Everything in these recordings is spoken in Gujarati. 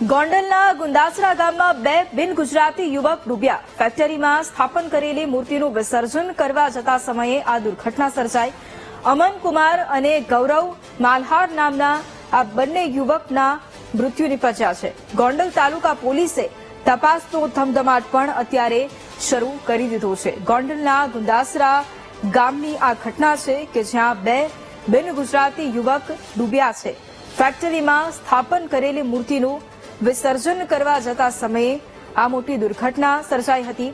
ગોંડલના ગુંદાસરા ગામમાં બે બિન ગુજરાતી યુવક ડૂબ્યા. ફેક્ટરીમાં સ્થાપન કરેલી મૂર્તિનું વિસર્જન કરવા જતા સમયે આ દુર્ઘટના સર્જાઈ. અમન કુમાર અને ગૌરવ માલહાર નામના આ બંને યુવકના મૃત્યુ નીપજ્યા છે. ગોંડલ તાલુકા પોલીસે તપાસનો ધમધમાટ પણ અત્યારે શરૂ કરી દીધો છે. ગોંડલના ગુંદાસરા ગામની આ ઘટના છે કે જ્યાં બે બિન ગુજરાતી યુવક ડૂબ્યા છે. ફેક્ટરીમાં સ્થાપન કરેલી મૂર્તિનું વિસર્જન કરવા જતા સમયે આ મોટી દુર્ઘટના સર્જાઈ હતી.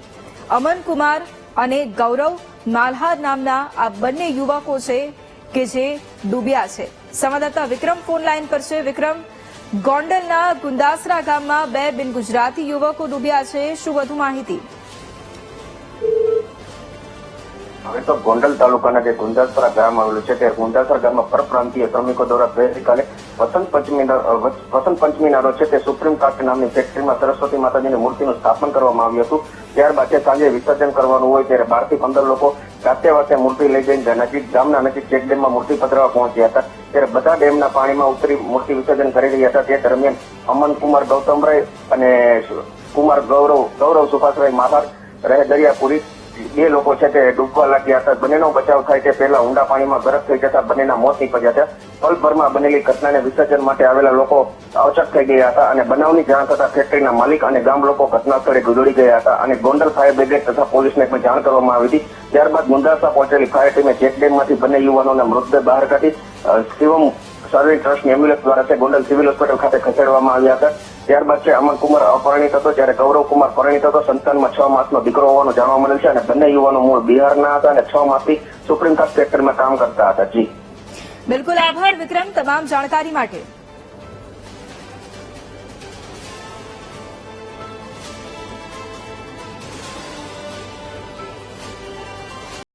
અમન કુમાર અને ગૌરવ માલહાર નામના આ બંને યુવકો છે કે જે ડૂબ્યા છે. સંવાદદાતા વિક્રમ ફોન લાઈન પર છે. વિક્રમ, ગોંડલના ગુંદાસરા ગામમાં બે બિન ગુજરાતી યુવકો ડૂબ્યા છે. શું વધુ માહિતી? હવે તો ગોંડલ તાલુકાના જે ગુંદાસરા ગામ આવેલું છે તે ગુંદાસરા ગામમાં પરપ્રાંતીય શ્રમિકો દ્વારા ગઈકાલે વસંત પંચમી વસંત પંચમીના રોજ છે તે સુપ્રીમ કાર્ટ નામની ફેક્ટરીમાં સરસ્વતી માતાજીની મૂર્તિનું સ્થાપન કરવામાં આવ્યું હતું. ત્યારબાદ સાંજે વિસર્જન કરવાનું હોય ત્યારે બારથી પંદર લોકો જાતે વાતે મૂર્તિ લઈ જઈને નજીક ગામના નજીક ચેકડેમમાં મૂર્તિ પધરાવા પહોંચ્યા હતા. ત્યારે બધા ડેમના પાણીમાં ઉતરી મૂર્તિ વિસર્જન કરી રહ્યા હતા. તે દરમિયાન અમન કુમાર ગૌતમરાય અને કુમાર ગૌરવ ગૌરવ સુભાષરાય માહાર રહે દરિયાપુરી બે લોકો છે તે ડૂબવા લાગ્યા હતા. બંનેનો બચાવ થાય તે પહેલા ઊંડા પાણીમાં ગરક થઈ જતા બંનેના મોત નીપજ્યા હતા. પલભરમાં બનેલી ઘટનાને વિસર્જન માટે આવેલા લોકો અવચક થઈ ગયા હતા અને બનાવની જાણ થતા ફેક્ટરીના માલિક અને ગામ લોકો ઘટના સ્થળે ગુદડી ગયા હતા અને ગોંડલ ફાયર બ્રિગેડ તથા પોલીસને પણ જાણ કરવામાં આવી હતી. ત્યારબાદ મુંદાસા પહોંચેલી ફાયર ટીમે ચેકડેમમાંથી બંને યુવાનોના મૃતદેહ બહાર કાઢી શિવમ સર્વિસ ટ્રસ્ટની એમ્બ્યુલન્સ દ્વારા છે ગોંડલ સિવિલ હોસ્પિટલ ખાતે ખસેડવામાં આવ્યા હતા. ત્યારબાદ છે અમનકુમાર અપરણિત હતો. જ્યારે ગૌરવ કુમાર પરિણિત હતો, સંતાનમાં છ માસનો દીકરો હોવાનું જાણવા મળેલ છે અને બંને યુવાનો મૂળ બિહારના હતા અને છ માસથી સુપ્રીમ કોર્ટ સેક્ટરમાં કામ કરતા હતા. જી. બિલકુલ આભાર, વિક્રમ, તમામ જાણકારી માટે.